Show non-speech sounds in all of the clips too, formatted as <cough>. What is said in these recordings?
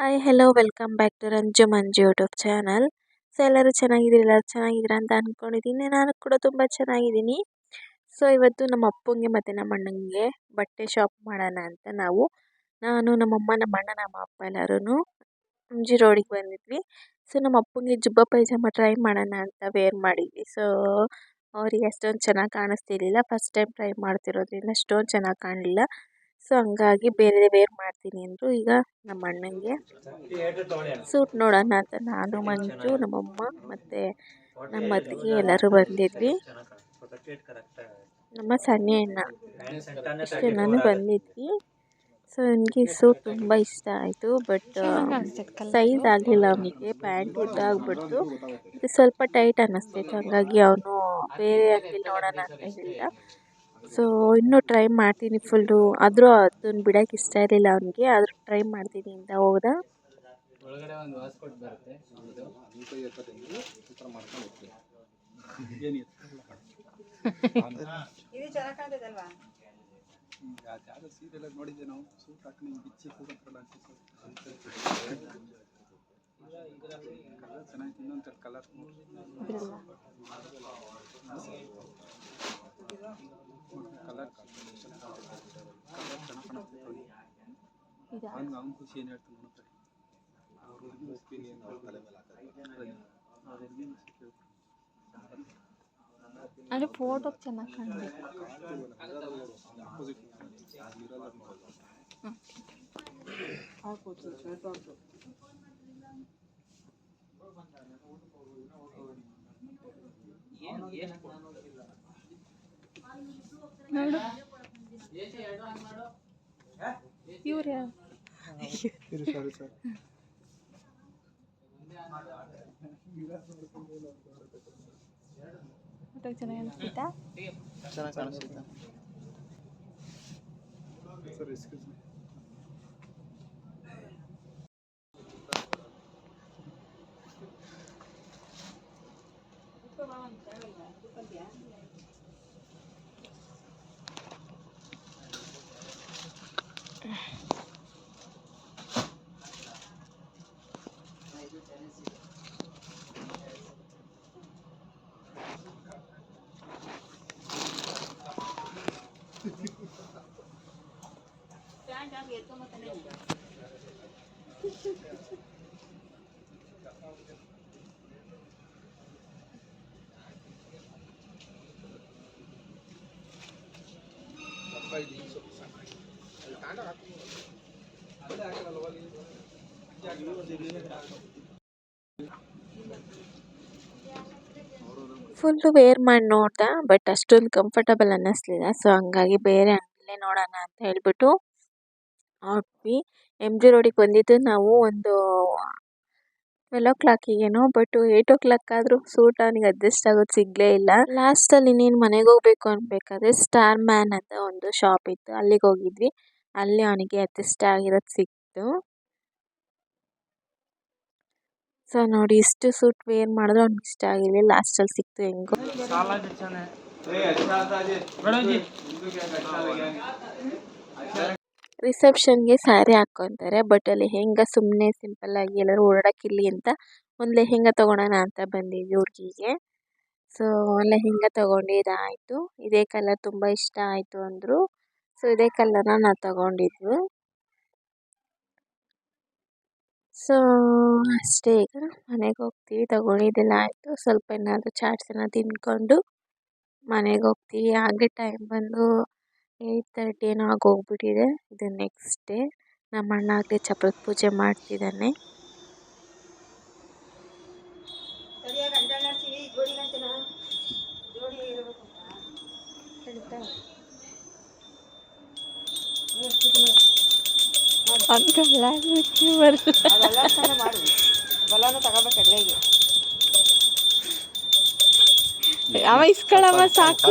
Hi hello welcome back to Ranju Manju YouTube channel so ಎಲ್ಲರೂ ಚೆನ್ನಾಗಿದ್ದೀರಿ? ಎಲ್ಲರೂ ಚೆನ್ನಾಗಿದ್ದೀರಾ ಅಂತ ಅಂದ್ಕೊಂಡಿದ್ದೀನಿ ನಾನು ಕೂಡ ತುಂಬ ಚೆನ್ನಾಗಿದ್ದೀನಿ. ಸೊ ಇವತ್ತು ನಮ್ಮ ಅಪ್ಪಂಗೆ ಮತ್ತು ನಮ್ಮ ಅಣ್ಣಂಗೆ ಬಟ್ಟೆ ಶಾಪ್ ಮಾಡೋಣ ಅಂತ ನಾವು. ನಾನು ನಮ್ಮಮ್ಮ ನಮ್ಮ ಅಣ್ಣ, ನಮ್ಮ ಅಪ್ಪ ಎಲ್ಲರೂ ಮುಂಜಿ ರೋಡಿಗೆ ಬಂದಿದ್ವಿ. ಸೊ ನಮ್ಮ ಅಪ್ಪಂಗೆ ಜುಬ್ಬ ಪೈಜಾಮ ಟ್ರೈ ಮಾಡೋಣ ಅಂತ ವೇರ್ ಮಾಡಿದ್ವಿ. ಸೊ ಅವ್ರಿಗೆ ಅಷ್ಟೊಂದು ಚೆನ್ನಾಗಿ ಕಾಣಿಸ್ತಿರ್ಲಿಲ್ಲ. ಫಸ್ಟ್ ಟೈಮ್ ಟ್ರೈ ಮಾಡ್ತಿರೋದ್ರಿಂದ ಅಷ್ಟೊಂದು ಚೆನ್ನಾಗಿ ಕಾಣಲಿಲ್ಲ. ಸೊ ಹಂಗಾಗಿ ಬೇರೆ ಬೇರೆ ಮಾಡ್ತೀನಿ ಅಂದರು ಈಗ ನಮ್ಮ ಅಣ್ಣನಿಗೆ ಸೂಟ್ ನೋಡೋಣ ಅಂತ ನಾನು ಮಂಜು, ನಮ್ಮಮ್ಮ ಮತ್ತು ನಮ್ಮ ಅತ್ತಿಗೆ ಎಲ್ಲರೂ ಬಂದಿದ್ವಿ. ನಮ್ಮ ಸಣ್ಣ ಅಣ್ಣ. ಇಷ್ಟು ನಾನು ಬಂದಿದ್ವಿ. ಸೊ ನನಗೆ ಸೂಟ್ ತುಂಬ ಇಷ್ಟ ಆಯಿತು ಬಟ್ ಸೈಜ್ ಆಗಲಿಲ್ಲ ಅವನಿಗೆ ಪ್ಯಾಂಟ್ ಉದ್ದ ಆಗಿಬಿಡ್ತು. ಇದು ಸ್ವಲ್ಪ ಟೈಟ್ ಅನ್ನಿಸ್ತಿತ್ತು ಹಾಗಾಗಿ ಅವನು ಬೇರೆ ಅಂಗಡಿ ನೋಡೋಣ ಅಂತ ಹೇಳಿದ. ಸೊ ಇನ್ನೂ ಟ್ರೈ ಮಾಡ್ತೀನಿ ಫುಲ್ಲು ಆದರೂ ಅದನ್ನು ಬಿಡೋಕೆ ಇಷ್ಟ ಇರಲಿಲ್ಲ ಅವನಿಗೆ. ಆದರೂ ಟ್ರೈ ಮಾಡ್ತೀನಿ ಅಂತ ಹೋದ. ಕಲರ್ <laughs> <laughs> ಕಲರ್ ಚೆನ್ನಾಗಿ ಅವ್ನ ಖುಷಿ ಏನು ಹೇಳ್ತಾನೆ ನೋಡ್ತಾರೆ ಅವ್ರ ಒಪಿನಿಯನ್ ಅವ್ರ ತಲೆ ಮೇಲೆ ಹಾಕೋದು ಅಂದ್ರೆ ಫೋಟೋ ಚೆನ್ನಾಗಿ ಕಾಣಬೇಕು. ಆಪೋಸಿಟ್ ನೋಡು. ಇವ್ರು ಯಾರು? ಚೆನ್ನಾಗಿ ಅನಿಸ್ತಿತ್ತಾ? ಚೆನ್ನಾಗಿ ಕಾಣಿಸ್ತಿತ್ತು. Sir excuse me full wear ಮಾಡಿ ನೋಡ್ದೆ ಬಟ್ ಅಷ್ಟೊಂದು ಕಂಫರ್ಟಬಲ್ ಅನ್ನಿಸ್ಲಿಲ್ಲ. ಸೊ ಹಂಗಾಗಿ ಬೇರೆ ಅಂಗಡಿಲೇ ನೋಡೋಣ ಅಂತ ಹೇಳ್ಬಿಟ್ಟು ಹೊರಟ್ವಿ ಎಂ ಜಿ ರೋಡಿಗೆ ಬಂದಿದ್ದು ನಾವು ಒಂದು ಟ್ವೆಲ್ ಓ ಕ್ಲಾಕಿಗೇನೋ ಬಟ್ ಏಯ್ಟ್ ಓ ಕ್ಲಾಕ್ ಆದರೂ ಸೂಟ್ ಅವನಿಗೆ ಅಡ್ಜಸ್ಟ್ ಆಗೋದು ಸಿಗಲೇ ಇಲ್ಲ. ಲಾಸ್ಟಲ್ಲಿ ಇನ್ನೇನು ಮನೆಗೆ ಹೋಗ್ಬೇಕು ಅನ್ಬೇಕಾದ್ರೆ ಸ್ಟಾರ್ ಮ್ಯಾನ್ ಅಂತ ಒಂದು ಶಾಪ್ ಇತ್ತು. ಅಲ್ಲಿಗೆ ಹೋಗಿದ್ವಿ. ಅಲ್ಲಿ ಅವನಿಗೆ ಅಡ್ಜಸ್ಟ್ ಆಗಿರೋದು ಸಿಕ್ತು. ಸೊ ನೋಡಿ ಇಷ್ಟು ಸೂಟ್ ವೇರ್ ಮಾಡಿದ್ರು ಅವ್ನಿಗೆ ಇಷ್ಟ ಆಗಿರಲಿಲ್ಲ. ಲಾಸ್ಟಲ್ಲಿ ಸಿಕ್ತು ಹೆಂಗೋ. ರಿಸೆಪ್ಷನ್ಗೆ ಸ್ಯಾರಿ ಹಾಕ್ಕೊತಾರೆ. ಬಟ್ ಅಲ್ಲಿ ಲೆಹೆಂಗಾ ಸುಮ್ಮನೆ ಸಿಂಪಲ್ಲಾಗಿ ಎಲ್ಲರೂ ಓಡಾಡಕ್ಕಿಲ್ಲಿ ಅಂತ ಒಂದು ಲೆಹೆಂಗಾ ತೊಗೊಳೋಣ ಅಂತ ಬಂದಿದ್ವಿ ಹುಡುಗಿಗೆ. ಸೊ ಲೆಹೆಂಗಾ ತೊಗೊಂಡಿದ್ದಾಯಿತು ಇದೇ ಕಲರ್ ತುಂಬ ಇಷ್ಟ ಆಯಿತು ಅಂದರು. ಸೊ ಇದೇ ಕಲರ್ನ ನಾವು ತೊಗೊಂಡಿದ್ವಿ ಸೊ ಅಷ್ಟೇ ಈಗ ಮನೆಗೆ ಹೋಗ್ತೀವಿ. ತೊಗೊಂಡಿದ್ದೆಲ್ಲ ಆಯಿತು. ಸ್ವಲ್ಪ ಏನಾದರೂ ಚಾಟ್ಸ್ ಏನಾದ್ರು ತಿಂದ್ಕೊಂಡು ಮನೆಗೆ ಹೋಗ್ತೀವಿ. ಹಾಗೆ ಟೈಮ್ ಬಂದು ಏಯ್ಟ್ ತರ್ಟಿ ಏನೋ ಆಗೋಗ್ಬಿಟ್ಟಿದೆ. ಇದು ನೆಕ್ಸ್ಟ್ ಡೇ ನಮ್ಮ ಅಣ್ಣ ಆಗಲಿ ಚಪ್ಪರದ ಪೂಜೆ ಮಾಡ್ತಿದ್ದಾನೆ. ಅವ <laughs> ಇಸ್ಕೊಳವ ಸಾಕು.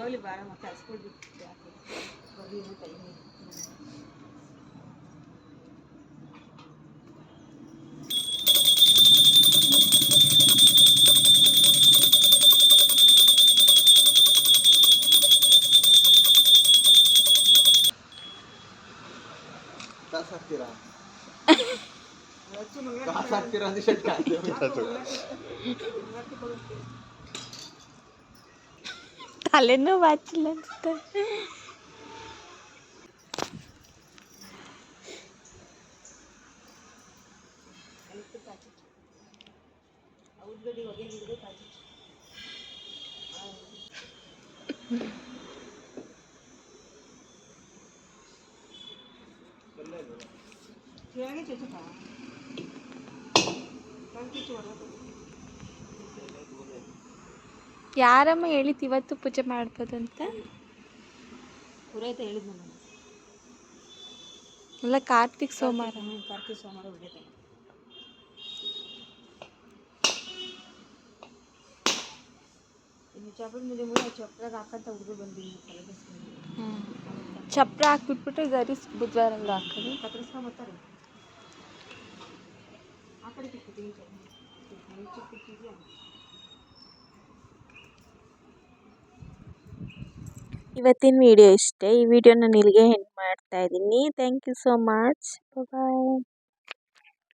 ಹೋಗ್ಲಿ ಬಾರಮ್ಮ ಕಳ್ಸ್ಕೊಡ್ಬಿಟ್ಟು ಬರ್ಲಿ ಇನ್ನೂ ಟೈಮ್ ಇದೆ ಕಾಸು ಹಾಕ್ತೀರಾ <laughs> ಕಾಸು ಹಾಕ್ತೀರಾ తలను పచ్చలంచుతా 조용히 조심하. 난 끼지 말라고. ಯಾರಮ್ಮ ಹೇಳಿತ್ತು ಇವತ್ತು ಪೂಜೆ ಮಾಡ್ಬೋದು ಅಂತ ಪುರೋಹಿತ ಹೇಳಿದ್ನು ನಾನು ಅಲ್ಲ ಕಾರ್ತಿಕ್ ಸೋಮವಾರ ಕಾರ್ತಿಕ್ ಸೋಮವಾರ ಹೊಡಿತಾನೆ ಚಪ್ರಾಗ ಹಾಕಂತ ಹುಡುಗರು ಬಿಸ್ಕೊಂಡು ಚಪ್ರ ಹಾಕ್ಬಿಟ್ಬಿಟ್ಟು ಗರಿ ಬುಧವಾರ ಎಲ್ಲ ಹಾಕೋದು ಕತ್ತರಿಸ್ಕೊಂಬತ್ತಾರೆ ಆ ಕಡೆ ಇವತ್ತಿನ ವಿಡಿಯೋ ಇಷ್ಟೇ. ಈ ವಿಡಿಯೋ ನಾನು ಇಲ್ಲಿಗೆ ಎಂಡ್ ಮಾಡ್ತಾ ಇದ್ದೀನಿ. Thank you so much bye